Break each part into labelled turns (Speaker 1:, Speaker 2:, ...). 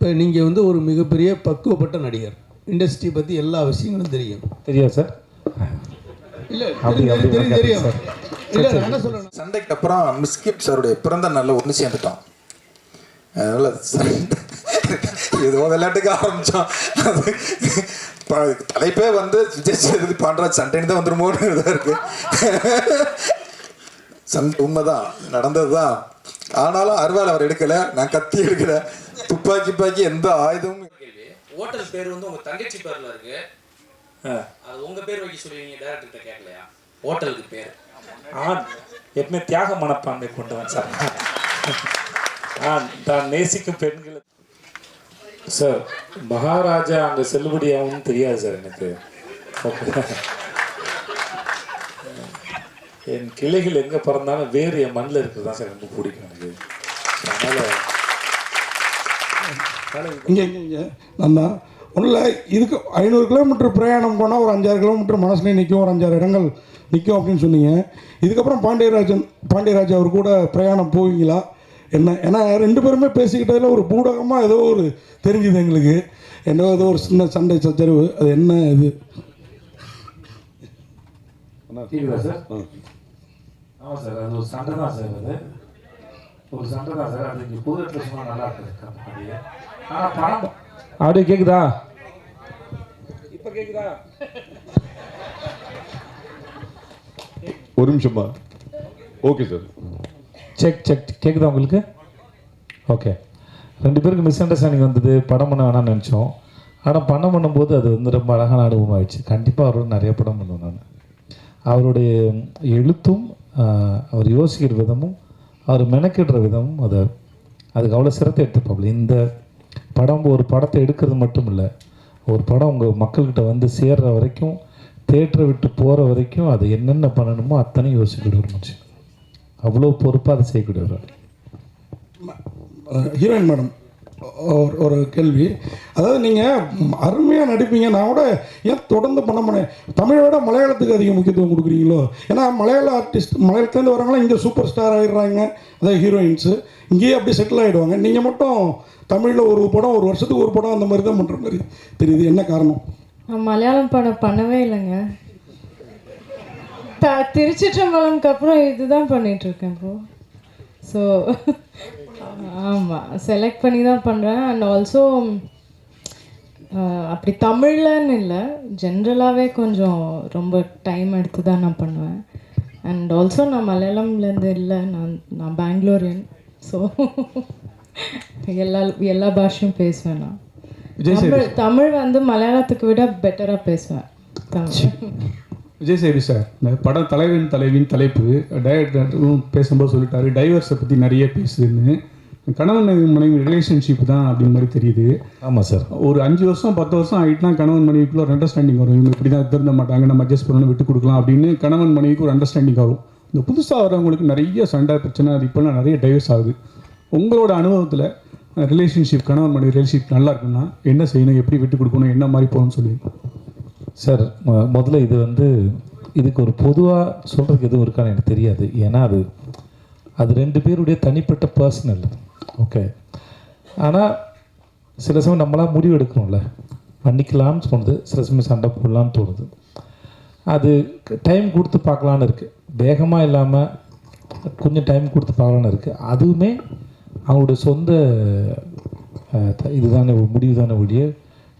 Speaker 1: இப்போ நீங்கள் வந்து ஒரு மிகப்பெரிய பக்குவப்பட்ட நடிகர். இண்டஸ்ட்ரி பற்றி எல்லா விஷயங்களும் தெரியும்.
Speaker 2: தெரியாது சார்.
Speaker 1: இல்லை
Speaker 2: அப்படி
Speaker 1: தெரியும்
Speaker 2: அப்படி
Speaker 1: தெரியும் தெரியும்.
Speaker 2: சார்.
Speaker 1: இல்லை என்ன சொல்கிறேன்
Speaker 3: சண்டைக்கு அப்புறம் மிஸ்கிப் சாருடைய பிறந்த நாளில் ஒன்று சேர்ந்துட்டோம். அதனால ஏதோ விளையாட்டுக்கு ஆரம்பித்தோம் தலைப்பே வந்து விஜய் சேதுபதி பாண்டராஜ் சண்டைன்னு தான் வந்துருமோன்னு இதாக இருக்கு. சண்டை உண்மைதான் நடந்தது தான் ஆனாலும் அருவாள் அவர் எடுக்கல நான் கத்தி எடுக்கல. துப்பாக்கி பாக்கி எந்த ஆயுதமும்
Speaker 4: ஹோட்டல் பேர் வந்து உங்க தங்கச்சி பேர்ல இருக்கு. அது உங்க பேர் வைக்க சொல்லி நீங்க டேரக்டர்கிட்ட கேட்கலையா? ஹோட்டலுக்கு பேர்.
Speaker 2: ஆண் எப்பவுமே தியாக மனப்பான்மை கொண்டவன் சார். ஆண் தான் நேசிக்கும் பெண்கள். சார் மகாராஜா அங்கே செல்லுபடியாகவும் தெரியாது சார் எனக்கு. என் கிளைகள் எங்கே பிறந்தாலும் வேறு என் மண்ணில் இருக்கிறது தான் சார் ரொம்ப பிடிக்கும் எனக்கு. அதனால்
Speaker 5: இங்கே இங்கே ஒன்றும் இல்லை இதுக்கு ஐநூறு கிலோமீட்டர் பிரயாணம் போனால் ஒரு அஞ்சாறு கிலோமீட்டர் மனசுலேயே நிற்கும் ஒரு அஞ்சாறு இடங்கள் நிற்கும் அப்படின்னு சொன்னீங்க. இதுக்கப்புறம் பாண்டியராஜன் பாண்டியராஜ் அவர் கூட பிரயாணம் போவீங்களா? என்ன ஏன்னா ரெண்டு பேருமே பேசிக்கிட்டதில் ஒரு பூடகமாக ஏதோ ஒரு தெரிஞ்சுது எங்களுக்கு. என்னோ ஏதோ ஒரு சின்ன சண்டை சச்சரவு. அது என்ன இது?
Speaker 2: கேக்குதா சார்? ஆமாம் சார் அது ஒரு சண்டை தான் சார் அது. ஒரு சண்டை தான் சார். அது இங்கே புது சொன்னால் நல்லா இருக்குது அப்படியே கேட்குதா இப்போ கேட்குதா
Speaker 6: ஒரு நிமிஷமா ஓகே சார்
Speaker 2: செக் செக் கேட்குதா உங்களுக்கு? ஓகே ரெண்டு பேருக்கு மிஸ் அண்டர்ஸ்டாண்டிங் வந்தது. படம் பண்ண வேணாம்னு நினச்சோம். ஆனால் படம் பண்ணும்போது அது வந்து ரொம்ப அழகான அனுபவம் ஆயிடுச்சு. கண்டிப்பாக அவரோட நிறைய படம் பண்ணுவேன் நான். அவருடைய எழுத்தும் அவர் யோசிக்கிற விதமும் அவர் மெனக்கிடுற விதமும் அதை அதுக்கு அவ்வளோ சிரத்தை எடுத்துப்பாப்புல இந்த படம் ஒரு படத்தை எடுக்கிறது மட்டும் இல்லை ஒரு படம் உங்கள் மக்கள்கிட்ட வந்து சேர்ற வரைக்கும் தேட்டரை விட்டு போகிற வரைக்கும் அதை என்னென்ன பண்ணணுமோ அத்தனை யோசிக்கிற இருந்துச்சு அவ்வளோ பொறுப்பாக அதை செய்யக்கூடியவர்.
Speaker 5: ஹீரோயின் மேடம் ஒரு ஒரு கேள்வி. அதாவது நீங்கள் அருமையாக நடிப்பீங்க. நான் கூட ஏன் தொடர்ந்து பண்ண மாட்டேன்? தமிழை விட மலையாளத்துக்கு அதிக முக்கியத்துவம் கொடுக்குறீங்களோ? ஏன்னா மலையாள ஆர்டிஸ்ட் மலையாளத்துலேருந்து வரவங்களாம் இங்கே சூப்பர் ஸ்டார் ஆகிடுறாங்க அதாவது ஹீரோயின்ஸு இங்கேயே அப்படி செட்டில் ஆகிடுவாங்க நீங்கள் மட்டும் தமிழில் ஒரு படம் ஒரு வருஷத்துக்கு ஒரு படம் அந்த மாதிரி தான் பண்ணுற மாதிரி தெரியுது. என்ன காரணம்?
Speaker 7: மலையாளம் படம் பண்ணவே இல்லைங்க. த திருச்சிற்றம்பலம்க்கு அப்புறம் இதுதான் பண்ணிகிட்ருக்கேன் இருக்கேன் இப்போ ஸோ ஆமாம் செலக்ட் பண்ணி தான் பண்ணுறேன் அண்ட் ஆல்சோ அப்படி தமிழ்லன்னு இல்லை ஜென்ரலாகவே கொஞ்சம் ரொம்ப டைம் எடுத்து தான் நான் பண்ணுவேன். அண்ட் ஆல்சோ நான் மலையாளம்லேருந்து இல்லை நான் நான் பெங்களூரியன் ஸோ எல்லா எல்லா பாஷையும் பேசுவேன் நான். தமிழ் தமிழ் வந்து மலையாளத்துக்கு விட பெட்டராக பேசுவேன். தமிழ்
Speaker 8: விஜய் சேவி சார் இந்த படம் தலைவன் தலைவின் தலைப்பு டைரக்டரும் பேசும்போது சொல்லிட்டாரு டைவர்ஸை பற்றி நிறைய பேசுதுன்னு கணவன் மனைவி ரிலேஷன்ஷிப் தான் அப்படிங்கிற மாதிரி தெரியுது.
Speaker 2: ஆமாம் சார்
Speaker 8: ஒரு அஞ்சு வருஷம் பத்து வருஷம் ஆகிட்டுனா கணவன் மனைவிக்குள்ள ஒரு அண்டர்ஸ்டாண்டிங் வரும். இவங்க இப்படி தான் திருந்த மாட்டாங்க நம்ம அட்ஜஸ்ட் பண்ணணும் விட்டு கொடுக்கலாம் அப்படின்னு கணவன் மனைவிக்கு ஒரு அண்டர்ஸ்டாண்டிங் வரும். இந்த புதுசாக வரவங்களுக்கு நிறைய சண்டை பிரச்சனை அது இப்போலாம் நிறைய டைவர்ஸ் ஆகுது. உங்களோட அனுபவத்தில் ரிலேஷன்ஷிப் கணவன் மனைவி ரிலேஷன்ஷிப் நல்லா இருக்குன்னா என்ன செய்யணும் எப்படி விட்டு கொடுக்கணும் என்ன மாதிரி போகணும்னு சொல்லி
Speaker 2: சார் முதல்ல இது வந்து இதுக்கு ஒரு பொதுவாக சொல்கிறதுக்கு எதுவும் இருக்கான்னு எனக்கு தெரியாது. ஏன்னா அது அது ரெண்டு பேருடைய தனிப்பட்ட பர்சனல் ஓகே ஆனால் சில சமயம் நம்மளாம் முடிவு எடுக்கணும்ல. பண்ணிக்கலாம்னு தோணுது. சில சமயம் சண்டை போடலான்னு தோணுது. அது டைம் கொடுத்து பார்க்கலான்னு இருக்குது வேகமாக இல்லாமல் கொஞ்சம் டைம் கொடுத்து பார்க்கலான்னு இருக்குது அதுவுமே அவங்களுடைய சொந்த இதுதானே ஒரு முடிவு தானே ஒழிய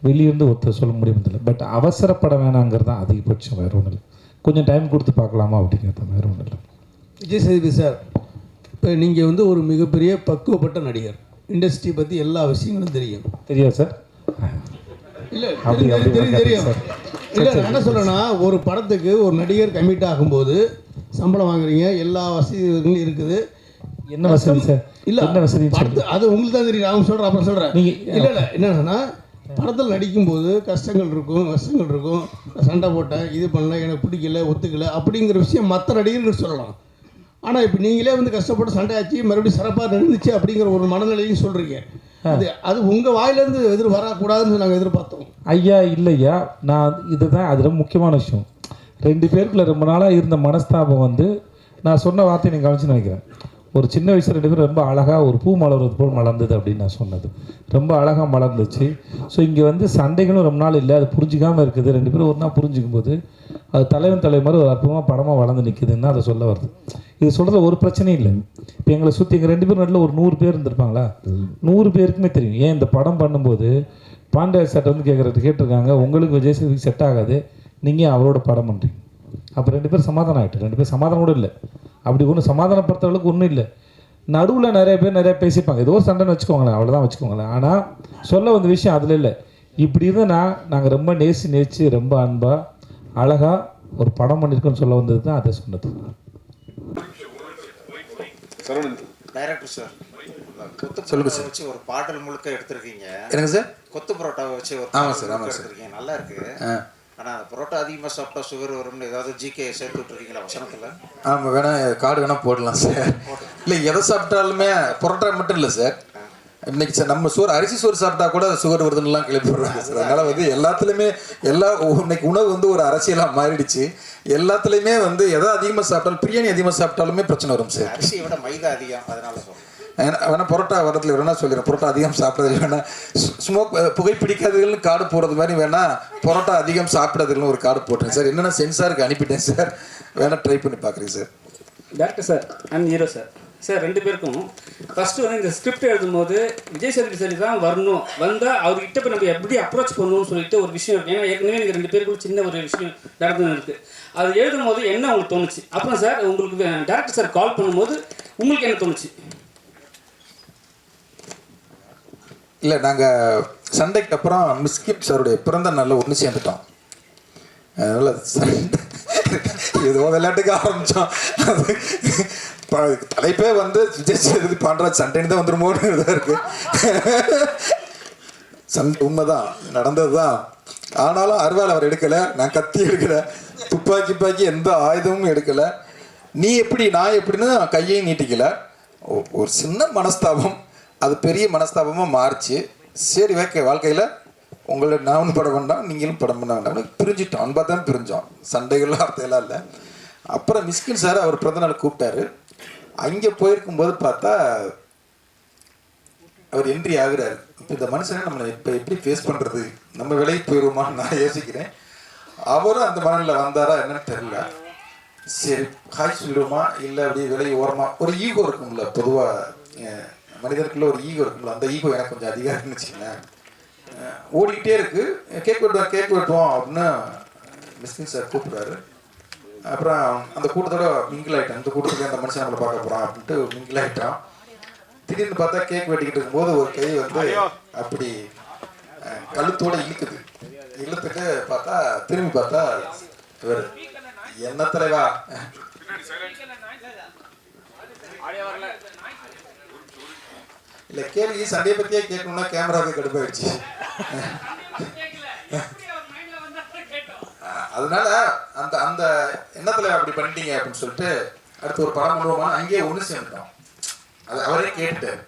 Speaker 2: வெளியிருந்து ஒருத்தர் சொல்ல முடியுமில்ல பட் அவசரப்பட வேணாங்கிறது தான் அதிகபட்சம். வேறு ஒன்றும் இல்லை. கொஞ்சம் டைம் கொடுத்து பார்க்கலாமா அப்படிங்கிறது வேறு ஒன்றும் இல்லை.
Speaker 1: விஜய் சேதுபதி சார் இப்போ நீங்கள் வந்து ஒரு மிகப்பெரிய பக்குவப்பட்ட நடிகர். இண்டஸ்ட்ரி பற்றி எல்லா விஷயங்களும் தெரியும்.
Speaker 2: தெரியாது சார்.
Speaker 1: இல்லை தெரியும் தெரியும். தெரியும். இல்லை நான் என்ன சொல்கிறேன்னா ஒரு படத்துக்கு ஒரு நடிகர் கமிட் ஆகும்போது சம்பளம் வாங்குறீங்க எல்லா வசதிகளும் இருக்குது.
Speaker 2: என்ன வசதி சார்?
Speaker 1: இல்லை
Speaker 2: என்ன
Speaker 1: படத்து அது உங்களுக்கு தான் தெரியும். அவங்க சொல்கிறேன் அப்புறம் சொல்கிறேன்
Speaker 2: நீங்க-
Speaker 1: இல்லை இல்லை என்னன்னா படத்தில் நடிக்கும்போது கஷ்டங்கள் இருக்கும் கஷ்டங்கள் இருக்கும். சண்டை போட்டேன் இது பண்ணல எனக்கு பிடிக்கல ஒத்துக்கல அப்படிங்கிற விஷயம் மற்ற நடிகர்கள் சொல்லலாம். ஆனால் இப்போ நீங்களே வந்து கஷ்டப்பட்டு சண்டை ஆச்சு மறுபடியும் சிறப்பாக நடந்துச்சு அப்படிங்கிற ஒரு மனநிலையும் சொல்கிறீங்க அது அது உங்கள் வாயிலேருந்து எதிர் வரக்கூடாதுன்னு நாங்கள் எதிர்பார்த்தோம்.
Speaker 2: ஐயா இல்லையா? நான் இதுதான் அது ரொம்ப முக்கியமான விஷயம். ரெண்டு பேருக்குள்ள ரொம்ப நாளாக இருந்த மனஸ்தாபம் வந்து நான் சொன்ன வார்த்தையை நீங்கள் கவனிச்சு நினைக்கிறேன். ஒரு சின்ன வயசுல ரெண்டு பேரும் ரொம்ப அழகாக ஒரு பூ மலர்வது போல் மலர்ந்தது அப்படின்னு நான் சொன்னது. ரொம்ப அழகாக மலர்ந்துச்சு. ஸோ இங்கே வந்து சண்டைகளும் ரொம்ப நாள் இல்லை அது புரிஞ்சிக்காமல் இருக்குது. ரெண்டு பேரும் ஒரு நாள் புரிஞ்சுக்கும் போது அது தலைவன் தலைவர் மாதிரி ஒரு அற்புதமாக படமாக வளர்ந்து நிற்குதுன்னு அதை சொல்ல வருது. இது சொல்கிறது ஒரு பிரச்சனையும் இல்லை இப்போ எங்களை சுற்றி எங்கள் ரெண்டு பேரும் நடுவில் ஒரு நூறு பேர் இருந்திருப்பாங்களா? நூறு பேருக்குமே தெரியும். ஏன் இந்த படம் பண்ணும்போது பாண்டிய சட்டை வந்து கேட்குறது கேட்டிருக்காங்க உங்களுக்கு விஜய் சேதுக்கு செட் ஆகாது. நீங்கள் அவரோட படம் பண்ணுறீங்க அப்போ ரெண்டு பேரும் சமாதானம் ஆகிட்டு ரெண்டு பேரும் சமாதானம் கூட இல்லை. அப்படி ஒன்றும் சமாதானப்படுத்த அளவுக்கு ஒன்றும் இல்லை. நடுவில் நிறைய பேர் நிறைய பேசிப்பாங்க. ஏதோ ஒரு சண்டைன்னு வச்சுக்கோங்களேன். அவ்வளோதான் வச்சுக்கோங்களேன். ஆனால் சொல்ல வந்த விஷயம் அதில் இல்லை. இப்படி இருந்தால் நாங்கள் ரொம்ப நேசி நேசி ரொம்ப அன்பாக அழகாக ஒரு படம் பண்ணியிருக்கோன்னு சொல்ல வந்தது தான் அதை சொன்னது.
Speaker 9: டைரக்டர் சார் கொத்து
Speaker 3: சொல்லுங்க
Speaker 9: பரோட்டா வச்சு ஒரு பாடல் முழுக்க எடுத்திருக்கீங்க.
Speaker 3: எனக்கு சார்?
Speaker 9: கொத்து பரோட்டாவை வச்சு ஒரு
Speaker 3: சார், ஆமா
Speaker 9: முழுக்க
Speaker 3: சார்.
Speaker 9: எடுத்திருக்கீங்க. நல்லா இருக்கு.
Speaker 3: ஆ.
Speaker 9: ஆனா அந்த பரோட்டா அதிகமா சாப்பிட்டா சுகர் வரும்னு ஏதாவது ஜிகே சேர்த்து விட்டுருக்கீங்களா வசனத்துல?
Speaker 3: ஆமாம் வேணா கார்டு வேணா போடலாம் சார். இல்லை எதை சாப்பிட்டாலுமே பரோட்டா மட்டும் இல்லை சார். இன்னைக்கு சார் நம்ம சோறு அரிசி சோறு சாப்பிட்டா கூட சுகர் வருதுன்னுலாம் கிளப்பி விடுறாங்க சார். அதனால வந்து எல்லாத்துலேயுமே எல்லா இன்னைக்கு உணவு வந்து ஒரு அரசியலாக மாறிடுச்சு. எல்லாத்துலேயுமே வந்து எதை அதிகமாக சாப்பிட்டாலும் பிரியாணி அதிகமாக சாப்பிட்டாலுமே பிரச்சனை வரும் சார்.
Speaker 9: அரிசியை விட மைதா அதிகம் அதனால
Speaker 3: வேணா பரோட்டா வரதுல வேணா சொல்லிடுறேன். பரோட்டா அதிகம் சாப்பிட்றது வேணா ஸ்மோக் புகைப்பிடிக்காதவர்கள்னு கார்டு போடுறது மாதிரி வேணா பரோட்டா அதிகம் சாப்பிடாதவர்களும் ஒரு கார்டு போட்டேன் சார். என்னென்ன சென்சாருக்கு அனுப்பிட்டேன் சார். வேணா ட்ரை பண்ணி பார்க்குறேன் sir.
Speaker 10: Director sir and hero sir sir ரெண்டு பேருக்கும். ஃபஸ்ட்டு வந்து இந்த ஸ்கிரிப்ட் எழுதும்போது விஜய் சேதுபதி சரி தான் வரணும். வந்தால் அவர்கிட்ட இப்போ நம்ம எப்படி அப்ரோச் பண்ணணும்னு சொல்லிட்டு ஒரு விஷயம் ஏன்னா ஏற்கனவே எனக்கு ரெண்டு பேருக்குள்ள சின்ன ஒரு விஷயம் நடந்து இருக்குது அது எழுதும் போது என்ன உங்களுக்கு தோணுச்சு? அப்புறம் சார் உங்களுக்கு டேரக்டர் சார் கால் பண்ணும்போது உங்களுக்கு என்ன தோணுச்சு?
Speaker 3: இல்லை நாங்கள் சண்டைக்கு அப்புறம் மிஸ்கிப் சாருடைய பிறந்த நாளில் ஒன்று சேர்ந்துட்டோம். அதனால் சண்டை ஏதோ விளையாட்டுக்கு ஆரம்பித்தோம் தலைப்பே வந்து விஜய் சேதுபதி பாண்டராஜ் சண்டைன்னு தான் வந்துருமோன்னு இதாக இருக்கு. சண்டை உண்மைதான். நடந்தது தான் ஆனாலும் அருவாள் அவர் எடுக்கலை. நான் கத்தி எடுக்கலை. துப்பாக்கி பாக்கி எந்த ஆயுதமும் எடுக்கலை. நீ எப்படி நான் எப்படின்னு கையையும் நீட்டிக்கல. ஒரு சின்ன மனஸ்தாபம். அது பெரிய மனஸ்தாபமாக மாறிச்சு. சரி ஓகே. வாழ்க்கையில் உங்களை நானும் படம் வேண்டாம். நீங்களும் படம் பண்ண வேண்டாம். பிரிஞ்சிட்டோம். அன்பாக தான் பிரிஞ்சோம். சண்டைகள்லாம் அர்த்தம்லாம் இல்லை. அப்புறம் மிஸ்கின் சார் அவர் பிறந்தநாள் கூப்பிட்டாரு. அங்கே போயிருக்கும்போது பார்த்தா அவர் என்ட்ரி ஆகுறாரு. இப்போ இந்த மனுஷனை நம்மளை இப்போ எப்படி ஃபேஸ் பண்ணுறது நம்ம விலைக்கு போயிடுவோமான்னு நான் யோசிக்கிறேன். அவரும் அந்த மனநில வந்தாரா என்னன்னு தெரியல. சரி ஹாய் சொல்லிடுவோமா இல்லை அப்படியே விலை ஓரமா? ஒரு ஈகோ இருக்கும்ல பொதுவாக மனிதருக்குள்ள ஒரு ஈகோ இருக்கும்ல. அந்த ஈகோ எனக்கு கொஞ்சம் அதிகம் இருந்துச்சுங்களேன் ஓடிக்கிட்டே இருக்கு. கேக் வெட்டுவோம் கேக் வெட்டுவோம் அப்படின்னு மிஸ்கின் சார் கூப்பிடுறாரு. அப்புறம் அந்த கூட்டத்தோட மிங்கிள் ஆயிட்டேன். இந்த கூட்டத்துக்கு அந்த மனுஷன் நம்மளை பார்க்க போறான் அப்படின்ட்டு மிங்கிள் ஆயிட்டான். திடீர்னு பார்த்தா கேக் வெட்டிக்கிட்டு இருக்கும்போது ஒரு கை வந்து அப்படி கழுத்தோட இழுக்குது. இழுத்துட்டு பார்த்தா திரும்பி பார்த்தா இவர் என்ன தலைவா? இல்ல கேள்வி சண்டையை பத்தியே கேட்கணும்னா கேமராவுக்கு கடுப்பாயிடுச்சு. அதனால அந்த அந்த எண்ணத்துல அப்படி பண்ணிட்டீங்க அப்படின்னு சொல்லிட்டு அடுத்து ஒரு படம் பண்ணுவோமா அங்கேயே ஒன்று சேர்ந்துட்டோம். அது அவரே கேட்டுட்டாரு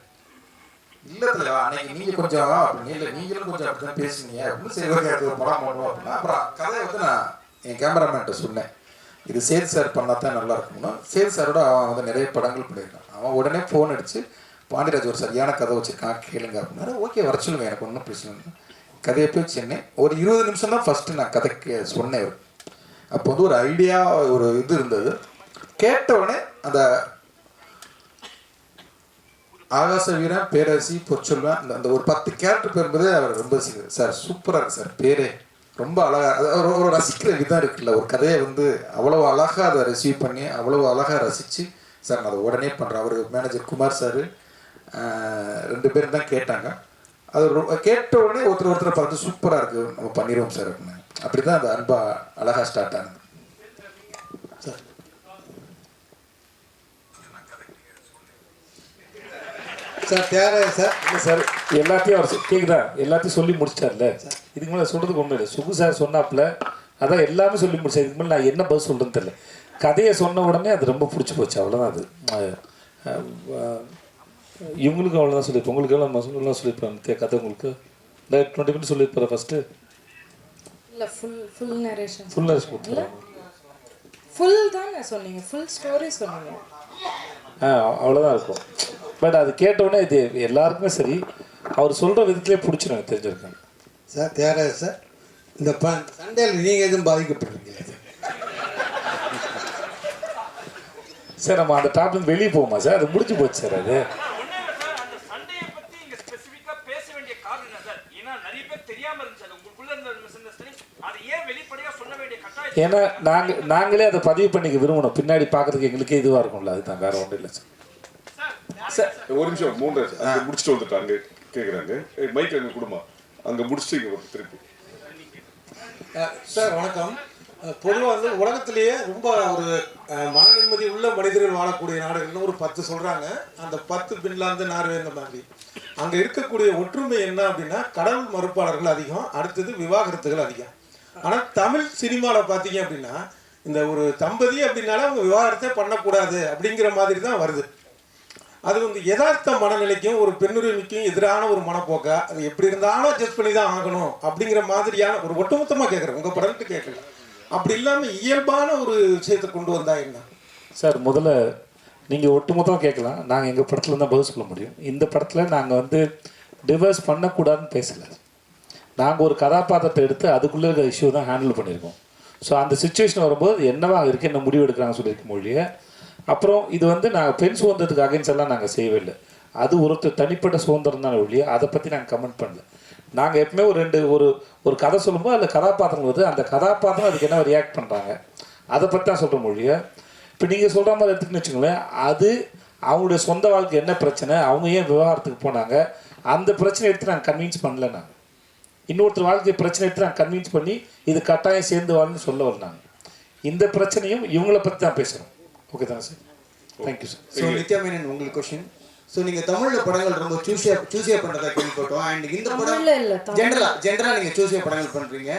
Speaker 3: இல்ல தலைவா அன்னைக்கு நீங்க கொஞ்சம் அப்படின்னு. இல்ல நீங்களும் கொஞ்சம் அப்படிதான் பேசுனீங்க. அப்படின்னு சரி ஒரு படம் பண்ணுவோம் அப்படின்னா அப்புறம் கதையை வந்து நான் என் கேமராமேன்ட்ட சொன்னேன். இது சேது சார் பண்ணால் தான் நல்லா இருக்கும்னா. சேது சாரோட அவன் வந்து நிறைய படங்கள் பண்ணியிருக்கான். அவன் உடனே ஃபோன் அடிச்சு பாண்டியராஜ் ஒரு சரியான கதை வச்சிருக்கான் கேளுங்க அப்படின்னாரு. ஓகே வர சொல்லுங்க எனக்கு ஒன்றும் பிரச்சனை இல்லை. கதையை போய் சென்னை ஒரு இருபது நிமிஷம் தான் ஃபர்ஸ்ட் நான் கதைக்கு சொன்னேன். அப்போ வந்து ஒரு ஐடியா ஒரு இது இருந்தது. கேட்ட உடனே அந்த ஆகாச வீரன் பேரரசி பொற்சொல்வன் அந்த அந்த ஒரு பத்து கேரக்டர் பேர் அவர் ரொம்ப சார் சூப்பராக இருக்கு சார் பேரே. ரொம்ப அழகா அது ஒரு ரசிக்கிற விதம் இருக்குல்ல. ஒரு கதையை வந்து அவ்வளவு அழகாக அதை ரிசீவ் பண்ணி அவ்வளவு அழகா ரசிச்சு சார் நான் அதை உடனே பண்ணுறேன் அவர் மேனேஜர் குமார் சார் ரெண்டு பேரும் தான் கேட்டாங்க. அது ரொம்ப கேட்ட உடனே ஒருத்தர் ஒருத்தரை பார்த்து சூப்பராக இருக்கு. நம்ம பண்ணிடுவோம் சார் அப்படின்னு. அப்படி தான் அந்த அன்பா அழகாக ஸ்டார்ட் ஆனது.
Speaker 1: சார். தியாகராஜ சார்.
Speaker 2: இல்லை சார் எல்லாத்தையும் அவர் கேட்குதா எல்லாத்தையும் சொல்லி முடிச்சிட்டார்ல. இதுக்கு மேலே சொல்கிறதுக்கு ஒன்றும் இல்லை. சுகு சார் சொன்னாப்புல அதான் எல்லாமே சொல்லி முடிச்சேன் இதுக்கு மேலே நான் என்ன பதில் சொல்கிறேன்னு தெரியல. கதையை சொன்ன உடனே அது ரொம்ப பிடிச்சி போச்சு. அவ்வளோதான் அது. இவங்களுக்கும் அவ்வளோதான் சொல்லியிருப்பேன் உங்களுக்கு எவ்வளோ மசூலாம் சொல்லியிருப்பேன் நித்யா கதை உங்களுக்கு? லைக் டுவெண்ட்டி மினிட்ஸ் சொல்லியிருப்பாரு ஃபஸ்ட்டு
Speaker 7: இல்லை full full narration
Speaker 2: full narration கொடுத்துருவாங்க.
Speaker 7: ஃபுல் தானே சொன்னீங்க. ஃபுல் ஸ்டோரி சொன்னீங்க.
Speaker 2: ஆ அவ்வளோதான் இருக்கும். பட் அது கேட்டவுடனே இது எல்லாருக்குமே சரி. அவர் சொல்கிற விதத்திலே பிடிச்சிடும் எனக்கு தெரிஞ்சிருக்கேன்
Speaker 1: சார் தியாகராஜ் சார் இந்த ப சண்டையில் நீங்கள் எதுவும் பாதிக்கப்பட்டிருக்கீங்களா? சார்
Speaker 2: நம்ம அந்த டாப்லேருந்து வெளியே போகுமா சார் அது முடிஞ்சு போச்சு சார் அது
Speaker 4: அந்த சண்டையை பத்தி இங்க ஸ்பெசிஃபிக்கா பேச வேண்டிய காரணம் என்ன சார் ஏன்னா நிறைய பேர் தெரியாம இருந்துச்சு அது உங்களுக்குள்ள இருந்த மிஸ் அண்டர்ஸ்டாண்டிங் அது ஏன் வெளிப்படையா சொல்ல வேண்டிய கட்டாயம்
Speaker 2: ஏன்னா நாங்கள் நாங்களே அதை பதிவு பண்ணிக்க விரும்பணும். பின்னாடி பார்க்கறதுக்கு எங்களுக்கே இதுவாக இருக்கும்ல. அதுதான் வேற ஒன்றும் இல்லை சார்.
Speaker 6: ஒரு நிமிஷம் மூன்று அங்கே முடிச்சுட்டு வந்துட்டு அங்கே கேட்குறாங்க மைக் அங்கே கொடுமா. அங்கே முடிச்சுட்டு திருப்பி.
Speaker 1: சார் வணக்கம். பொதுவாக வந்து உலகத்திலேயே ரொம்ப ஒரு மன நிம்மதி உள்ள மனிதர்கள் வாழக்கூடிய நாடுகள்னு ஒரு பத்து சொல்கிறாங்க அந்த பத்து பின்லாந்து நார்வே இந்த மாதிரி. அங்கே இருக்கக்கூடிய ஒற்றுமை என்ன அப்படின்னா கடவுள் மறுப்பாளர்கள் அதிகம் அடுத்தது விவாகரத்துகள் அதிகம். ஆனால் தமிழ் சினிமாவில் பார்த்தீங்க அப்படின்னா இந்த ஒரு தம்பதி அப்படின்னால அவங்க விவாகரத்தை பண்ணக்கூடாது அப்படிங்கிற மாதிரி தான் வருது. அது வந்து யதார்த்த மனநிலைக்கும் ஒரு பெண்ணுரிமைக்கும் எதிரான ஒரு மனப்போக்கா? அது எப்படி இருந்தாலும் அட்ஜஸ்ட் பண்ணி தான் ஆகணும் அப்படிங்கிற மாதிரியான ஒரு ஒட்டுமொத்தமாக கேட்குறேன் உங்கள் படம்ட்டு கேட்கல அப்படி இல்லாமல் இயல்பான ஒரு விஷயத்தை கொண்டு வந்தா என்ன?
Speaker 2: சார் முதல்ல நீங்கள் ஒட்டுமொத்தமாக கேட்கலாம் நாங்கள் எங்கள் படத்தில் தான் பதில் சொல்ல முடியும். இந்த படத்தில் நாங்கள் வந்து டிவர்ஸ் பண்ணக்கூடாதுன்னு பேசலை. நாங்கள் ஒரு கதாபாத்திரத்தை எடுத்து அதுக்குள்ளே இருக்கிற இஷ்யூ தான் ஹேண்டில் பண்ணியிருக்கோம். ஸோ அந்த சுச்சுவேஷன் வரும்போது என்னவாக இருக்குது என்ன முடிவு எடுக்கிறாங்க சொல்லியிருக்க மொழியை அப்புறம் இது வந்து நாங்கள் பெண் சுதந்திரத்துக்கு அகைன்ஸ் எல்லாம் நாங்கள் செய்யவே இல்லை அது ஒருத்தர் தனிப்பட்ட சுதந்திரம் தான் ஒழிய அதை பற்றி நாங்கள் கமெண்ட் பண்ணல. நாங்கள் எப்பவுமே ஒரு ரெண்டு ஒரு ஒரு கதை சொல்லும்போது அந்த கதாபாத்திரம் வருது. அந்த கதாபாத்திரம் அதுக்கு என்ன ரியாக்ட் பண்ணுறாங்க அதை பற்றி தான் சொல்கிற மொழியை இப்போ நீங்கள் சொல்கிற மாதிரி எடுத்துக்கின்னு வச்சுக்கோங்களேன் அது அவங்களுடைய சொந்த வாழ்க்கை என்ன பிரச்சனை அவங்க ஏன் விவகாரத்துக்கு போனாங்க அந்த பிரச்சனை எடுத்து நாங்கள் கன்வின்ஸ் பண்ணல நாங்கள் இன்னொருத்தர் வாழ்க்கை பிரச்சனை எடுத்து நாங்கள் கன்வின்ஸ் பண்ணி இது கட்டாயம் சேர்ந்து வாழணும்னு சொல்ல வரல நாங்கள் இந்த பிரச்சனையும் இவங்கள பற்றி தான் பேசுகிறோம் ஓகே தானே sir thank you sir
Speaker 11: so Nithya Menon உங்களுக்கு கொஸ்டின் ஸோ நீங்கள் தமிழில் படங்கள் ரொம்ப சூஸியா சூஸியா பண்ணுறதா கேள்விப்பட்டோம். அண்ட் இந்த படம். ஜென்ரலா ஜென்ரலா நீங்கள் சூஸியா படங்கள் பண்ணுறீங்க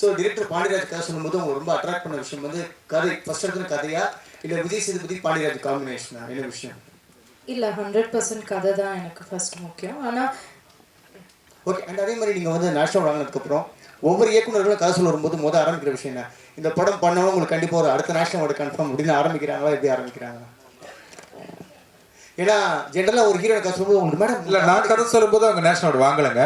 Speaker 11: ஸோ டிரெக்டர் பாண்டியராஜ் கதை சொல்லும்போது உங்களுக்கு ரொம்ப அட்ராக்ட் பண்ண விஷயம் வந்து கதை ஃபர்ஸ்ட் எடுக்கிற கதையா? இல்லை விஜய் சேதுபதி பாண்டியராஜ் காம்பினேஷனா என்ன விஷயம்?
Speaker 7: இல்லை ஹண்ட்ரட் பர்சன்ட் கதை தான் எனக்கு ஃபர்ஸ்ட் முக்கியம். ஆனால்
Speaker 11: ஓகே அண்ட் அதே மாதிரி நீங்கள் வந்து நேஷனல் வாங்கினதுக்கப்புறம் ஒவ்வொரு இயக்குநர்களும் கதை சொல்ல வரும்போது முதல் ஆரம்பிக்கிற விஷயம் என்ன? இந்த படம் பண்ணவங்க உங்களுக்கு கண்டிப்பாக ஒரு அடுத்த நேஷனல் அவார்டு கன்ஃபார்ம் அப்படின்னு ஆரம்பிக்கிறாங்களா எப்படி ஆரம்பிக்கிறாங்க? ஏன்னா ஜென்ரலாக ஒரு ஹீரோனை கதை சொல்லும்போது உங்களுக்கு மேடம்
Speaker 3: இல்லை நான் கதை சொல்லும்போது அவங்க நேஷனல் அவார்டு வாங்கலைங்க.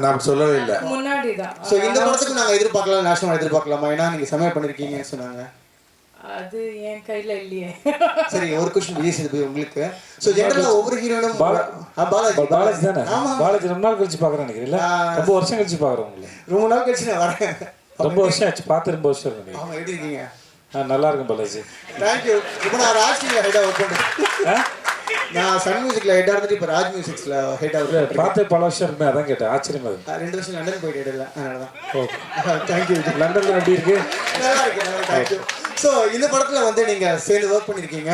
Speaker 3: நான் அப்படி சொல்லவே இல்லை.
Speaker 7: முன்னாடி தான்
Speaker 11: ஸோ இந்த படத்துக்கு நாங்கள் எதிர்பார்க்கலாம் நேஷனல் எதிர்பார்க்கலாமா? ஏன்னா நீங்கள் சமையல் பண்ணியிருக்கீங்கன்னு சொன்னாங்க.
Speaker 7: அது என் கையில் இல்லையே.
Speaker 11: சரி ஒரு கொஸ்டின் விஜய் சேதுபதி உங்களுக்கு. ஸோ ஜென்ரலாக ஒவ்வொரு ஹீரோனும் பாலாஜி.
Speaker 2: பாலாஜி தானே?
Speaker 11: ஆமா
Speaker 2: பாலாஜி ரொம்ப நாள் கழிச்சு பார்க்குறேன் நினைக்கிறேன் ரொம்ப வருஷம் கழிச்சு பார்க்குறேன் உங்களை.
Speaker 11: ரொம்ப நாள் கழிச்சு நான் வரேன்.
Speaker 2: ரொம்ப வருஷம் ஆச்சு பார்த்து ரொம்ப வருஷம் இருக்கு
Speaker 11: ஆமாம் எப்படி இருக்கீங்க?
Speaker 2: நல்லா இருக்கும் பாலாஜி.
Speaker 11: தேங்க்யூ இப்போ நான் ஹெட்டாக ஒர்க் பண்ணுறேன் நான் சன் மியூசிக்கில் ஹெட்டாக இருந்துட்டு இப்போ ராஜ் மியூசிக்ஸில் ஒர்க் பண்ணுறேன்
Speaker 2: பார்த்து பல வருஷம் இருக்குமே அதான் கேட்டேன். ஆச்சரியமா இருக்கு.
Speaker 11: ஆ, ரெண்டு வருஷம் லண்டன் போயிட்டு இடல அதனால தான்
Speaker 2: ஓகே
Speaker 11: தேங்க்யூ
Speaker 2: லண்டன்ல எப்படி இருக்கு?
Speaker 11: நல்லா இருக்கு தேங்க்யூ ஸோ இந்த படத்தில் வந்து நீங்கள் சேர்ந்து ஒர்க் பண்ணியிருக்கீங்க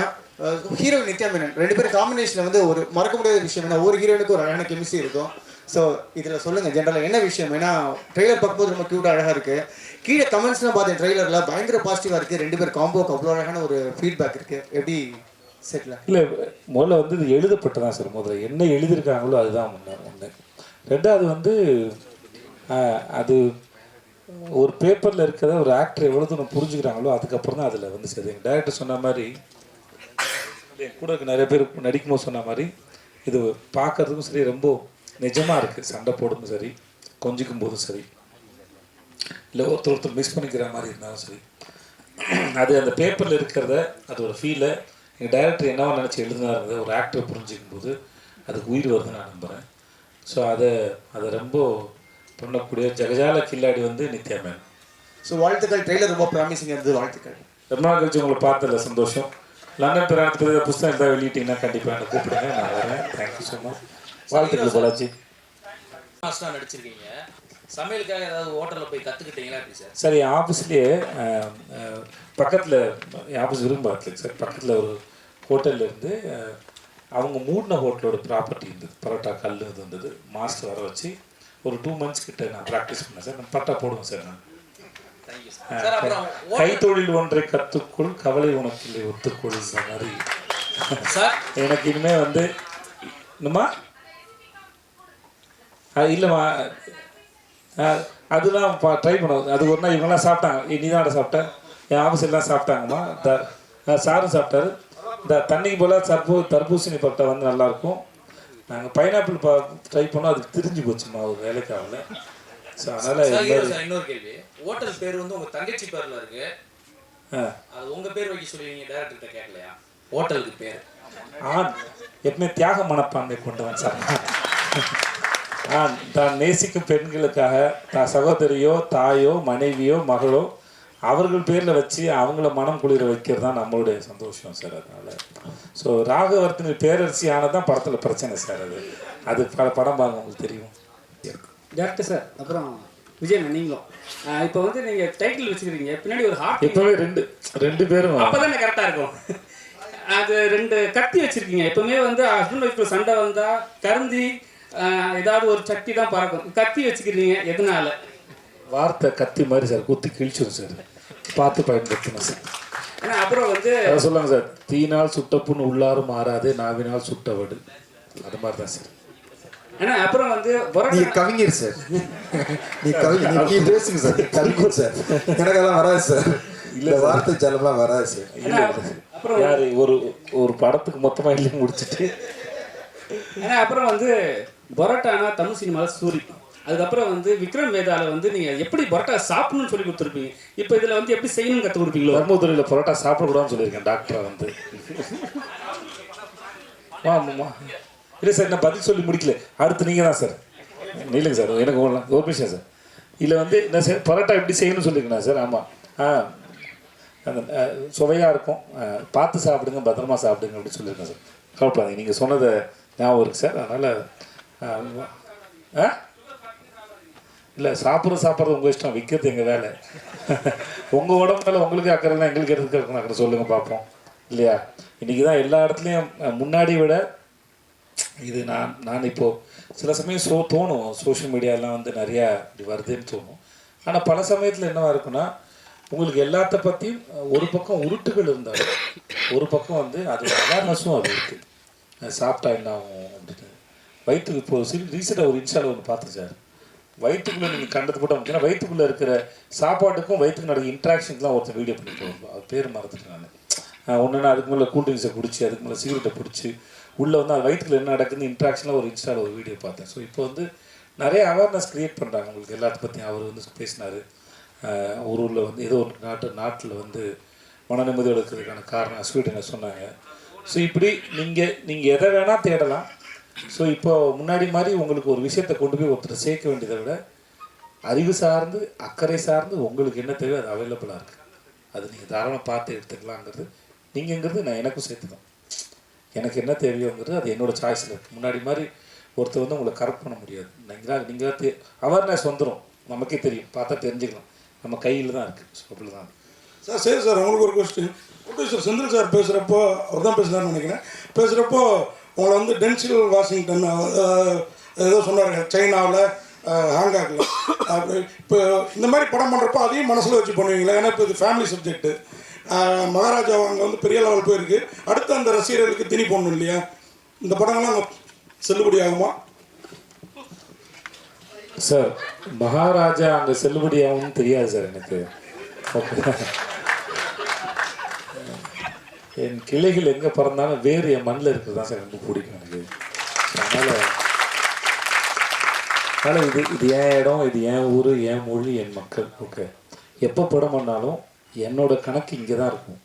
Speaker 11: ஹீரோ நித்யா மேனன் ரெண்டு பேரும் காம்பினேஷனில் வந்து ஒரு மறக்க முடியாத விஷயம் என்ன ஒரு ஹீரோனுக்கு ஒரு அழகான கெமிஸ்ட்ரி இருக்கும். ஸோ இதில் சொல்லுங்கள் ஜென்ரலாக என்ன விஷயம்? ஏன்னா ட்ரெய்லர் பார்க்கும்போது ரொம்ப க்யூட்டாக அழகாக இருக்குது கீழே கமெண்ட்ஸ்லாம் பார்த்தேன் ட்ரெய்லரில் பயங்கர பாசிட்டிவாக இருக்குது ரெண்டு பேர் காம்போக்கு அவ்வளோ அழகான ஒரு ஃபீட்பேக் இருக்குது எப்படி செட்டில்
Speaker 2: இல்லை முதல்ல வந்து இது எழுதப்பட்டு தான் சார். முதல்ல என்ன எழுதியிருக்காங்களோ அதுதான் முன்னே ஒன்று ரெண்டாவது வந்து அது ஒரு பேப்பரில் இருக்கிறத ஒரு ஆக்டர் எவ்வளோ தூரம் புரிஞ்சுக்கிறாங்களோ அதுக்கப்புறம் தான் அதில் வந்து சரி. எங்கள் டேரக்டர் சொன்ன மாதிரி என் கூட இருக்க நிறைய பேர் நடிக்கும்போது சொன்ன மாதிரி இது பார்க்கறதுக்கும் சரி ரொம்ப நிஜமாக இருக்குது சண்டை போடும் சரி கொஞ்சிக்கும் போதும் சரி. இல்லை ஒருத்தர் ஒருத்தர் மிஸ் பண்ணிக்கிற மாதிரி இருந்தாலும் சரி. அது அந்த பேப்பரில் இருக்கிறத அதோட ஃபீலை எங்கள் டைரக்டர் என்னவா நினச்சி எழுதினாருங்க ஒரு ஆக்டர் புரிஞ்சிக்கும் போது அதுக்கு உயிர் வருதுன்னு நான் நம்புகிறேன் ஸோ அதை அதை ரொம்ப பண்ணக்கூடிய ஜெகஜால கில்லாடி வந்து நித்யா மேம்.
Speaker 11: ஸோ வாழ்த்துக்கள். ட்ரெய்லர் ரொம்ப ப்ராமிசிங்காக இருந்தது. வாழ்த்துக்கள்.
Speaker 2: ரொம்ப நாள் கழிச்சு உங்களை பார்த்ததில்ல சந்தோஷம். லண்டன் பிரயாணத்துக்கு புஸ்தகம் எதாவது வெளியிட்டீங்கன்னா கண்டிப்பாக என்னை கூப்பிடுங்க. நான் வரேன். தேங்க்யூ ஸோ மச் வாழ்த்துக்கள் பாலாஜி.
Speaker 4: மாஸ்டராக நடிச்சிருக்கீங்க. சமையலுக்காக ஏதாவது ஹோட்டலில் போய் கற்றுக்கிட்டீங்களா எப்படி சார்
Speaker 2: சார் என் ஆஃபீஸ்லேயே பக்கத்தில் என் ஆஃபீஸ் விரும்பாத்துல சார் பக்கத்தில் ஒரு ஹோட்டலில் இருந்து அவங்க மூடின ஹோட்டலோட ப்ராப்பர்ட்டி இருந்தது பரோட்டா கல் இது இருந்தது மாஸ்டர் வர வச்சு ஒரு டூ மந்த்ஸ் கிட்ட நான் ப்ராக்டிஸ் பண்ணேன் சார். நான் பட்டா போடுவேன் சார் நான். கைத்தொழில் ஒன்றை கற்றுக்கொள் கவலை உனக்கில்லை ஒத்துக்கொள்ளுன்ற மாதிரி
Speaker 4: சார்
Speaker 2: எனக்கு இனிமே வந்து என்னம்மா? அது இல்லைம்மா. அதெல்லாம் ட்ரை பண்ணுவோம் அது ஒரு நாள் இவங்கெல்லாம் சாப்பிட்டாங்க. நீ தான் சாப்பிட்டேன் என் ஆஃபீஸ் எல்லாம் சாப்பிட்டாங்கம்மா. சாரும் சாப்பிட்டாரு. இந்த தண்ணிக்கு போல தர்பூ தர்பூசணி பட்டை வந்து நல்லாயிருக்கும் நாங்கள் பைனாப்பிள் பா ட்ரை பண்ணோம் அதுக்கு திரிஞ்சு போச்சுமா ஒரு வேலைக்கு ஆகல ஸோ அதனால்
Speaker 12: இன்னொரு கேள்வி. ஹோட்டல் பேர் வந்து உங்க தங்கச்சி பேர்ல இருக்கு. அது உங்க பேர் வைக்க சொல்லி நீங்க டேரக்டர்கிட்ட கேட்கலையா ஹோட்டலுக்கு பேர்.
Speaker 2: ஆண் எப்பவுமே தியாக மனப்பான்மை கொண்டவன் சார். ஆண் தான் நேசிக்கும் பெண்களுக்காக தான் சகோதரியோ தாயோ மனைவியோ மகளோ அவர்கள் பேரில் வச்சு அவங்கள மனம் குளிர வைக்கிறது தான் நம்மளுடைய சந்தோஷம் சார் அதனால. ஸோ ராகவர்த்தினி பேரரசி ஆனதான் படத்தில் பிரச்சனை சார் அது. அது பல படம் பாருங்க உங்களுக்கு தெரியும்.
Speaker 10: டேரக்டர் சார் அப்புறம் விஜய் நீங்களும். இப்போ வந்து நீங்க டைட்டில் வச்சுக்கிறீங்க பின்னாடி ஒரு ஹார்ட்
Speaker 2: இப்போவே ரெண்டு ரெண்டு பேரும்
Speaker 10: அப்பதானே கரெக்டா இருக்கும். அது ரெண்டு கத்தி வச்சிருக்கீங்க. எப்பவுமே வந்து ஹஸ்பண்ட் ஒய்ஃப்ல சண்டை வந்தா கருந்தி ஏதாவது ஒரு சக்தி தான் பறக்கும். கத்தி வச்சுக்கிறீங்க எதனால?
Speaker 2: வார்த்தை கத்தி மாதிரி சார் குத்தி கிழிச்சிடும் சார். பார்த்து பயன்படுத்தணும் சார்.
Speaker 10: ஏன்னா அப்புறம் வந்து
Speaker 2: அதை சொல்லுங்க சார் தீனால் சுட்ட புண் உள்ளாரும் மாறாது நாவினால் சுட்டவடு. அது மாதிரி தான் சார்.
Speaker 10: ஏன்னா அப்புறம் வந்து
Speaker 3: நீங்க கவிஞர் சார். நீ கவிஞர் நீ- நீ பேசுங்க சார். கவிஞர் சார். எனக்கெல்லாம் வராது சார். இந்த வார்த்தை ஜலம்லாம் வராது சார்.
Speaker 10: அப்புறம்
Speaker 2: யாரு ஒரு ஒரு படத்துக்கு மொத்தமாக எழுதி முடிச்சுட்டு.
Speaker 10: ஏன்னா அப்புறம் வந்து பரோட்டானா தமிழ் சினிமாவில் சூரி. அதுக்கப்புறம் வந்து விக்ரம் வேதால வந்து நீங்க எப்படி பரோட்டா சாப்பிடணும்னு சொல்லி கொடுத்துருப்பீங்க. இப்போ இதுல வந்து எப்படி செய்யணும்னு கற்றுக் கொடுப்பீங்களோ?
Speaker 2: தர்மபுரியில் பரோட்டா சாப்பிடக்கூடாதுன்னு சொல்லியிருக்கேன் டாக்டரை வந்து. ஆமாம்மா இல்லை சார் நான் பதில் சொல்லி முடிக்கல. அடுத்து நீங்கள் தான் சார். இல்லைங்க சார் எனக்கு ஓடலாம் ஒரு நிமிஷம் சார். இல்லை வந்து என்ன சார் பரோட்டா எப்படி செய்யணும்னு சொல்லியிருக்கேன் சார்? ஆமாம் ஆ அந்த சுவையாக இருக்கும். பார்த்து சாப்பிடுங்க பத்திரமா சாப்பிடுங்க அப்படின்னு சொல்லியிருக்கேன் சார். கவலைப்படாதீங்க. நீங்கள் சொன்னதை ஞாபகம் இருக்குது சார். அதனால் ஆ இல்லை சாப்பிட்ற சாப்பிட்றது உங்கள் இஷ்டம் விற்கிறது எங்கள் வேலை. உங்கள் உடம்பு மேலே உங்களுக்கு அக்கறை எங்களுக்கு எடுத்து இருக்கணும் அக்கறை சொல்லுங்கள் பார்ப்போம். இல்லையா? இன்றைக்கி தான் எல்லா இடத்துலையும் முன்னாடி விட இது நான் நான் இப்போது சில சமயம் சோ தோணும். சோஷியல் மீடியாலாம் வந்து நிறையா இப்படி வருதுன்னு தோணும். ஆனால் பல சமயத்தில் என்னவாக இருக்குன்னா உங்களுக்கு எல்லாத்த பற்றியும் ஒரு பக்கம் உருட்டுகள் இருந்தாலும் ஒரு பக்கம் வந்து அது அவேர்னஸும் அது இருக்குது சாப்பிட்டா என்ன ஆகும் அப்படின்னு. வயிற்றுக்கு இப்போ ரீசெண்டாக ஒரு இன்ஸ்டாவில் ஒன்று பார்த்து சார் வயிற்றுக்குள்ளே நீங்கள் கண்டது போட்டு அமைச்சுன்னா வயிற்றுக்குள்ளே இருக்கிற சாப்பாட்டுக்கும் வயிற்றுக்கு நடக்கிற இன்ட்ராக்ஷனுக்குலாம் ஒருத்தர் வீடியோ பண்ணிட்டு அது பேர் மறந்துட்டேன் நான். ஒன்றுனா அதுக்கு மேலே கூல் ட்ரிங்க்ஸை அதுக்கு மேலே சிகரெட்டை பிடிச்சி உள்ளே வந்து அது வயிற்றுக்குள்ள என்ன நடக்குதுன்னு இன்ட்ராக்ஷனில் ஒரு இன்ஸ்டாவில் ஒரு வீடியோ பார்த்தேன். ஸோ இப்போ வந்து நிறைய அவேர்னஸ் க்ரியேட் பண்ணுறாங்க உங்களுக்கு எல்லாத்த பற்றியும் அவர் வந்து பேசினார். ஒரு ஊரில் வந்து ஏதோ ஒரு நாட்டு நாட்டில் வந்து மன நிம்மதியோடு இருக்கிறதுக்கான காரணம் ஸ்வீட் என்ன சொன்னாங்க. ஸோ இப்படி நீங்கள் நீங்கள் எதை வேணால் தேடலாம். ஸோ இப்போ முன்னாடி மாதிரி உங்களுக்கு ஒரு விஷயத்தை கொண்டு போய் ஒருத்தர் சேர்க்க வேண்டியதை விட அறிவு சார்ந்து அக்கறை சார்ந்து உங்களுக்கு என்ன தேவையோ அது அவைலபிளாக இருக்குது அது நீங்கள் தாராளமாக பார்த்து எடுத்துக்கலாங்கிறது. நீங்கள்ங்கிறது நான் எனக்கும் சேர்த்து தான் எனக்கு என்ன தேவையோங்கிறது அது என்னோட சாய்ஸில் இருக்குது முன்னாடி மாதிரி ஒருத்தர் வந்து உங்களை கரெக்ட் பண்ண முடியாது. நீங்கள் நீங்களா தே அவேர்னஸ் வந்துடும் நமக்கே தெரியும். பார்த்தா தெரிஞ்சுக்கலாம். நம்ம கையில் தான் இருக்குது ஸோ அப்படி தான்
Speaker 5: சார் சரி சார். உங்களுக்கு ஒரு கொஸ்டின் ப்ரொடியூசர் செந்தில் சார் பேசுகிறப்போ அவர் தான் பேசுனார்னு நினைக்கிறேன். பேசுகிறப்போ உங்களை வந்து டென்சில் வாஷிங்டன் ஏதோ சொன்னார் சைனாவில் ஹாங்காங்கில் இப்போ இந்த மாதிரி படம் பண்ணுறப்போ அதையும் மனசில் வச்சு பண்ணுவீங்களா? ஏன்னா இப்போ இது ஃபேமிலி சப்ஜெக்ட்டு மகாராஜா அங்கே வந்து பெரிய லெவல் போயிருக்கு. அடுத்து அந்த ரசிகர்களுக்கு திணி போடணும் இல்லையா? இந்த படங்கள்லாம் அங்கே செல்லுபடி ஆகுமா?
Speaker 2: சார் மகாராஜா அங்கே செல்லுபடியாகும்னு தெரியாது சார் எனக்கு. ஓகே என் கிளைகள் எங்கே பிறந்தாலும் வேறு என் மண்ணில் இருக்கிறது தான் சார் ரொம்ப பிடிக்கும் எனக்கு. அதனால் அதனால் இது இது என் இடம் இது என் ஊர் என் மொழி என் மக்கள். ஓகே எப்போ படம் பண்ணாலும் என்னோட கணக்கு இங்கே தான் இருக்கும்.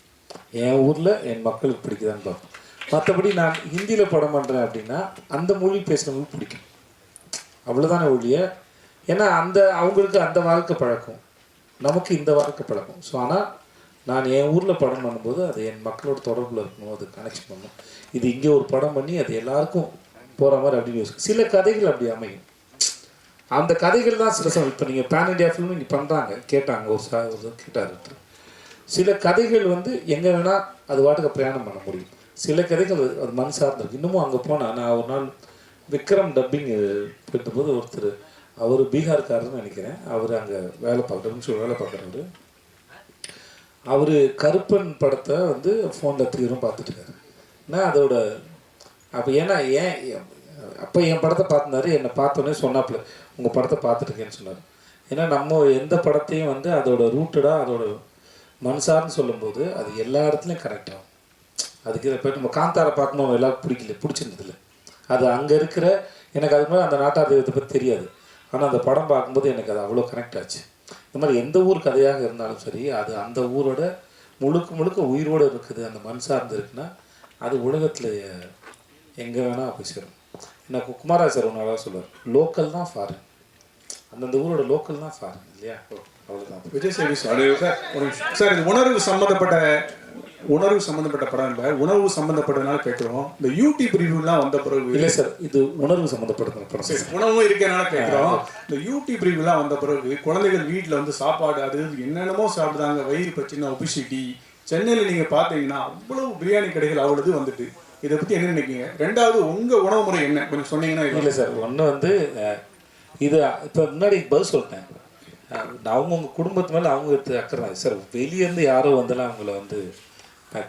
Speaker 2: என் ஊரில் என் மக்களுக்கு பிடிக்குதான்னு பார்ப்போம். மற்றபடி நான் ஹிந்தியில் படம் பண்ணுறேன் அப்படின்னா அந்த மொழி பேசுகிறவங்களுக்கு பிடிக்கும். அவ்வளோதானே ஒழிய ஏன்னா அந்த அவங்களுக்கு அந்த வாழ்க்கை பழக்கம். நமக்கு இந்த வாழ்க்கை பழக்கம். ஸோ ஆனால் நான் என் ஊரில் படம் பண்ணும்போது அது என் மக்களோட தொடர்பில் இருக்கணும் அது கனெக்ஷன் பண்ணும். இது இங்கே ஒரு படம் பண்ணி அது எல்லாருக்கும் போகிற மாதிரி அப்படின்னு யோசிக்கும் சில கதைகள் அப்படி அமையும். அந்த கதைகள் தான் சில சமயம் இப்போ நீங்கள் பேன் இண்டியா ஃபிலிம் இங்கே பண்ணுறாங்க கேட்டாங்க ஒரு சா ஒரு கேட்டார் சில கதைகள் வந்து எங்கே வேணால் அது வாட்டுக்கு பிரயாணம் பண்ண முடியும். சில கதைகள் அது- மண் சார்ந்திருக்கு இன்னமும் அங்கே போனால் நான் ஒரு நாள் விக்ரம் டப்பிங் போது ஒருத்தர் அவர் பீகார்காரர்னு நினைக்கிறேன். அவர் அங்கே வேலை பார்க்குறோம்னு வேலை பார்க்குறவர் அவர் கருப்பன் படத்தை வந்து ஃபோனில் தீவிரம் பார்த்துட்டு இருக்காரு நான் அதோட அப்போ ஏன்னா ஏன் அப்போ என் படத்தை பார்த்துனாரு என்னை பார்த்தோன்னே சொன்னாப்புல உங்கள் படத்தை பார்த்துட்ருக்கேன்னு சொன்னார். ஏன்னா நம்ம எந்த படத்தையும் வந்து அதோட ரூட்டடாக அதோட மனுஷார்னு சொல்லும்போது அது எல்லா இடத்துலையும் கனெக்ட் ஆகும். அதுக்கு இதை நம்ம காந்தாரை பார்க்கணும் எல்லாருக்கும் பிடிக்கல பிடிச்சிருந்ததில்ல. அது அங்கே இருக்கிற எனக்கு அது மாதிரி அந்த நாட்டார் தெய்வத்தை பற்றி தெரியாது. ஆனால் அந்த படம் பார்க்கும்போது எனக்கு அது அவ்வளோ கனெக்ட் ஆச்சு. இந்த மாதிரி எந்த ஊர் கதையாக இருந்தாலும் சரி அது அந்த ஊரோட முழுக்க முழுக்க உயிரோடு இருக்குது அந்த மண் சார்ந்து இருக்குன்னா அது உலகத்தில் எங்கே வேணால் போய் சேரும். என்ன குமாரா சார் ஒன்று அழகாக சொல்லுவார் லோக்கல் தான் ஃபாரின் அந்தந்த ஊரோட லோக்கல் தான் ஃபாரின் இல்லையா? அவ்வளோதான்
Speaker 8: விஜய் சேவி சார். ஒரு. சார் இது உணர்வு சம்மந்தப்பட்ட உணர்வு சம்மந்தப்பட்ட படம் இல்லை. உணர்வு சம்மந்தப்பட்டதுனால கேட்குறோம். இந்த யூடியூப் ரிவ்யூலாம் வந்த பிறகு
Speaker 2: இல்லை சார் இது உணர்வு சம்மந்தப்படுத்த படம்
Speaker 8: சரி உணவும் இருக்கனால கேட்குறோம். இந்த யூடியூப் ரிவ்யூலாம் வந்த பிறகு குழந்தைகள் வீட்டில் வந்து சாப்பாடு அது என்னென்னமோ சாப்பிடுதாங்க வயிறு பிரச்சனை ஒபிசிட்டி சென்னையில் நீங்கள் பார்த்தீங்கன்னா அவ்வளவு பிரியாணி கடைகள் அவ்வளவு வந்துட்டு. இதை பற்றி என்ன நினைக்கிறீங்க? ரெண்டாவது உங்கள் உணவு முறை என்ன? கொஞ்சம் சொன்னீங்கன்னா
Speaker 2: இல்லை சார் ஒன்று வந்து இது இப்போ முன்னாடி பதில் சொல்லிட்டேன். அவங்கவுங்க குடும்பத்து மேலே அவங்க எடுத்து அக்கறை சார் வெளியேருந்து யாரோ வந்தெல்லாம் அவங்கள வந்து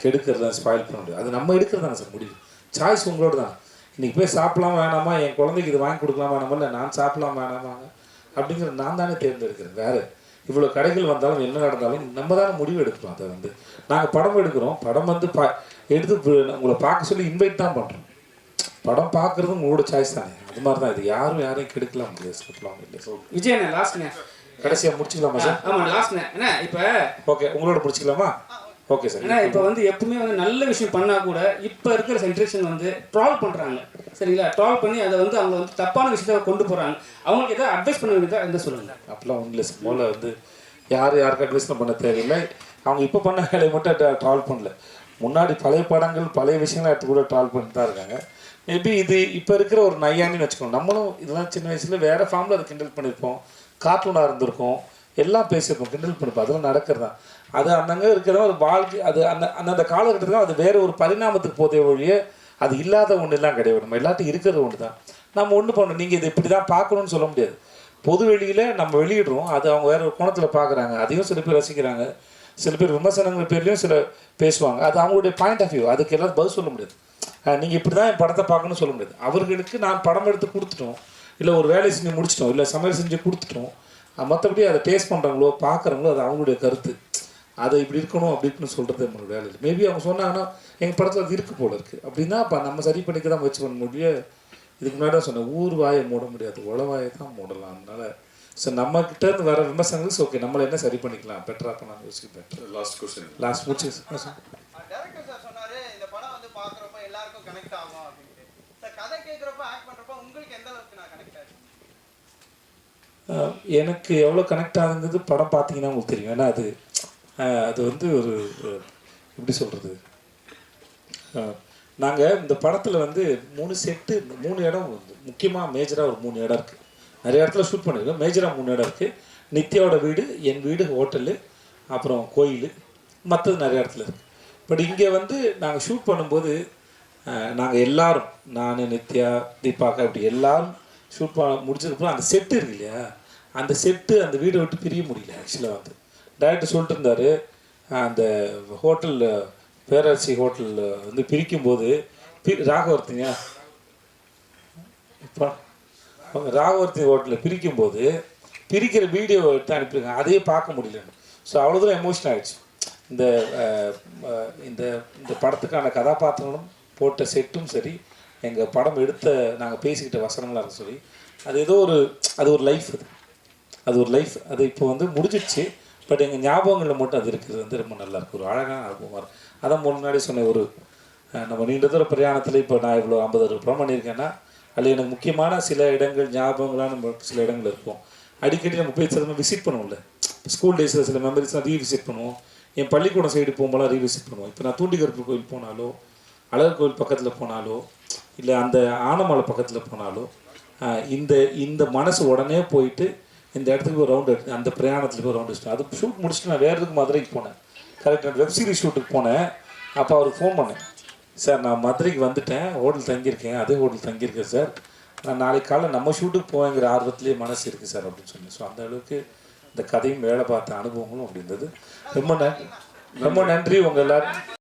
Speaker 2: கெடுக்கிறது தான் ஸ்பாயில் பண்ண முடியாது அது நம்ம எடுக்கிறது தானே சார் முடியும். சாய்ஸ் உங்களோட தான். இன்றைக்கி போய் சாப்பிடலாம் வேணாமா? என் குழந்தைக்கு இது வாங்கி கொடுக்கலாம் வேணாமா? இல்லை நான் சாப்பிடலாம் வேணாமாங்க அப்படிங்கிற நான் தானே தேர்ந்தெடுக்கிறேன். வேறு இவ்வளோ கடைகள் வந்தாலும் என்ன நடந்தாலும் நம்ம தானே முடிவு எடுக்கிறோம் அதை வந்து நாங்கள் படம் எடுக்கிறோம். படம் வந்து பா எடுத்து உங்களை பார்க்க சொல்லி இன்வைட் தான் பண்ணுறோம் படம் பார்க்குறது உங்களோட சாய்ஸ் தானே. அது மாதிரி தான் இது யாரும் யாரையும் கெடுக்கலாம். முடியாது சொல்லலாம் இல்லை ஸோ
Speaker 10: விஜய் லாஸ்ட்ண்ணே
Speaker 2: கடைசியாக முடிச்சுக்கலாமா சார்?
Speaker 10: ஆமா லாஸ்ட்ண்ணே என்ன இப்போ
Speaker 2: ஓகே உங்களோட முடிச்சுக்கலாமா? Okay sir.
Speaker 10: ஏன்னா இப்போ வந்து எப்பவுமே வந்து நல்ல விஷயம் பண்ணா கூட இப்போ இருக்கிற ஜென்ரேஷன் வந்து ட்ரால் பண்றாங்க. சரிங்களா? ட்ரால் பண்ணி அதை வந்து அவங்க வந்து தப்பான விஷயத்த கொண்டு போறாங்க. அவங்களுக்கு ஏதாவது அட்வைஸ் பண்ண வேண்டியதா எந்த சொல்லுங்க.
Speaker 2: அப்பெல்லாம் ஒன்றும் இல்லை முதல்ல வந்து யார் யாருக்கு அட்வைஸ் பண்ண தேவையில்லை. அவங்க இப்போ பண்ண வேலையை மட்டும் ட்ரால் பண்ணல. முன்னாடி பழைய படங்கள் பழைய விஷயங்களை எடுத்து கூட ட்ரால் பண்ணிட்டு தான் இருக்காங்க. மேபி இது இப்போ இருக்கிற ஒரு நையாண்டின்னு வச்சுக்கோங்க. நம்மளும் இதெல்லாம் சின்ன வயசில் வேறு ஃபார்மில் அதை கிண்டல் பண்ணியிருப்போம். கார்ட்டூனாக இருந்திருக்கும். எல்லாம் பேசியிருக்கோம் கிண்டல் பண்ணிப்போம். அதெல்லாம் நடக்கிறது? தான் அது அந்தங்க இருக்கிற ஒரு வாழ்க்கை அது அந்த அந்தந்த காலகட்டத்தில் அது வேறு ஒரு பரிணாமத்துக்கு போதே ஒழிய அது இல்லாத ஒன்றுலாம் கிடையாது. நம்ம எல்லாத்தையும் இருக்கிறது ஒன்று தான் நம்ம ஒன்று பண்ணணும். நீங்கள் இதை இப்படி தான் பார்க்கணும்னு சொல்ல முடியாது. பொது வெளியில் நம்ம வெளியிடுறோம். அது அவங்க வேறு ஒரு கோணத்தில் பார்க்குறாங்க. அதையும் சில பேர் ரசிக்கிறாங்க. சில பேர் விமர்சனங்கள் பேர்லேயும் சில பேசுவாங்க. அது அவங்களுடைய பாயிண்ட் ஆஃப் வியூ அதுக்கு எல்லாம் பதில் சொல்ல முடியாது. நீங்கள் இப்படி தான் என் படத்தை பார்க்கணும்னு சொல்ல முடியாது. அவர்களுக்கு நான் படம் எடுத்து கொடுத்துட்டோம். இல்லை ஒரு வேலை செஞ்சு முடிச்சிட்டோம். இல்லை சமையல் செஞ்சு கொடுத்துட்டோம். மற்றபடி அதை டேஸ்ட் பண்ணுறாங்களோ பார்க்குறாங்களோ அது அவங்களுடைய கருத்து. அதை இப்படி இருக்கணும் அப்படி இருக்குன்னு சொல்கிறது நம்மளோட வேலை. இல்லை மேபி அவங்க சொன்னாங்கன்னா எங்கள் படத்தில் அது இருக்கு போல இருக்குது அப்படின்னா அப்போ நம்ம சரி பண்ணிக்க தான் முயற்சி பண்ண முடியும். இதுக்கு முன்னாடி தான் சொன்னேன் ஊர் வாயை மூட முடியாது உளவாயை தான் மூடலாம். அதனால ஸோ நம்ம கிட்ட இருந்து வர விமர்சனங்கள் ஓகே நம்மளை என்ன சரி பண்ணிக்கலாம்? பெட்டராக பண்ணலாம் யோசிக்கிறேன்
Speaker 6: லாஸ்ட் கொஸ்டின்
Speaker 2: லாஸ்ட் முடிச்சு
Speaker 11: டேரக்டர் சார் சொன்னாரு இந்த படம் வந்து பாக்குறப்ப எல்லாருக்கும் கனெக்ட் ஆகும் அப்படின்ட்டு சார் கதை கேட்குறப்ப ஆக்ட் பண்றப்ப உங்களுக்கு எந்த அளவுக்கு நான் கனெக்ட் ஆச்சு
Speaker 2: அஹ் எனக்கு எவ்வளோ கனெக்ட் ஆகுங்கிறது படம் பார்த்தீங்கன்னா உங்களுக்கு தெரியும். ஏன்னா அது அது வந்து ஒரு எப்படி சொல்கிறது நாங்கள் இந்த படத்தில் வந்து மூணு செட்டு மூணு இடம் முக்கியமாக மேஜராக ஒரு மூணு இடம் இருக்குது நிறைய இடத்துல ஷூட் பண்ணியிருக்கோம் மேஜராக மூணு இடம் இருக்குது நித்யாவோட வீடு என் வீடு ஹோட்டலு அப்புறம் கோயில் மற்றது நிறைய இடத்துல இருக்குது பட் இங்கே வந்து நாங்கள் ஷூட் பண்ணும்போது நாங்கள் எல்லாரும் நான் நித்யா தீபாக்கா இப்படி எல்லாரும் ஷூட் பண்ண முடிச்சதுக்கப்புறம் அந்த செட்டு இருக்கு இல்லையா அந்த செட்டு அந்த வீடை விட்டு பிரிய முடியல ஆக்சுவலாக வந்து. டேரக்டர் சொல்லிட்டு இருந்தார் அந்த ஹோட்டலில் பேரரசி ஹோட்டலில் வந்து பிரிக்கும்போது பி ராகவர்த்திங்க இப்போ ராகவர்த்தி ஹோட்டலில் பிரிக்கும்போது பிரிக்கிற வீடியோ எடுத்து அனுப்பியிருக்காங்க. அதையே பார்க்க முடியலன்னு ஸோ அவ்வளோ தூரம் எமோஷன் ஆகிடுச்சு இந்த இந்த இந்த படத்துக்கான கதாபாத்திரங்களும் போட்ட செட்டும் சரி எங்கள் படம் எடுத்த நாங்கள் பேசிக்கிட்ட வசனங்களாக இருக்க சொல்லி அது ஏதோ ஒரு அது ஒரு லைஃப் அது. அது ஒரு லைஃப் அது இப்போ வந்து முடிஞ்சிடுச்சு. பட் எங்கள் ஞாபகங்களில் மட்டும் அது இருக்கிறது வந்து ரொம்ப நல்லாயிருக்கு ஒரு அழகான அனுபவமாக அதான் முன்னாடி சொன்ன ஒரு நம்ம நீண்ட தூர பிரயாணத்தில் இப்போ நான் இவ்வளோ ஐம்பது அறுபது படம் பண்ணியிருக்கேன்னா அதில் எனக்கு முக்கியமான சில இடங்கள் ஞாபகங்களாக நம்ம சில இடங்கள் இருக்கும். அடிக்கடி நம்ம போய் சில விசிட் பண்ணுவோம்ல. ஸ்கூல் டேஸில் சில மெமரிஸ்லாம் ரீவிசிட் பண்ணுவோம். என் பள்ளிக்கூடம் சைடு போகும்போதெல்லாம் ரீவிசிட் பண்ணுவோம். இப்போ நான் தூண்டிகருப்பு கோயில் போனாலோ அழகர் கோயில் பக்கத்தில் போனாலோ இல்லை அந்த ஆனமலை பக்கத்தில் போனாலோ இந்த இந்த மனசு உடனே போயிட்டு இந்த இடத்துக்கு ஒரு ரவுண்ட் எடுத்து அந்த பிரயாணத்தில் போய் ரவுண்ட் அடிச்சிட்டேன் அது ஷூட் முடிச்சுட்டு நான் வேறு எதுக்கு மதுரைக்கு போனேன்? கரெக்ட் நான் வெப்சீரிஸ் ஷூட்டுக்கு போனேன். அப்போ அவருக்கு ஃபோன் பண்ணேன். சார் நான் மதுரைக்கு வந்துட்டேன். ஹோட்டல் தங்கியிருக்கேன். அதே ஹோட்டல் தங்கியிருக்கேன் சார். நான் நாளைக்கு காலைல நம்ம ஷூட்டுக்கு போவேங்கிற ஆர்வத்திலே மனசு இருக்குது சார் அப்படின்னு சொன்னேன். ஸோ அந்த அளவுக்கு இந்த கதையும் வேலை பார்த்த அனுபவங்களும் அப்படி இருந்தது. ரொம்ப நன்றி ரொம்ப நன்றி உங்கள் எல்லாரும்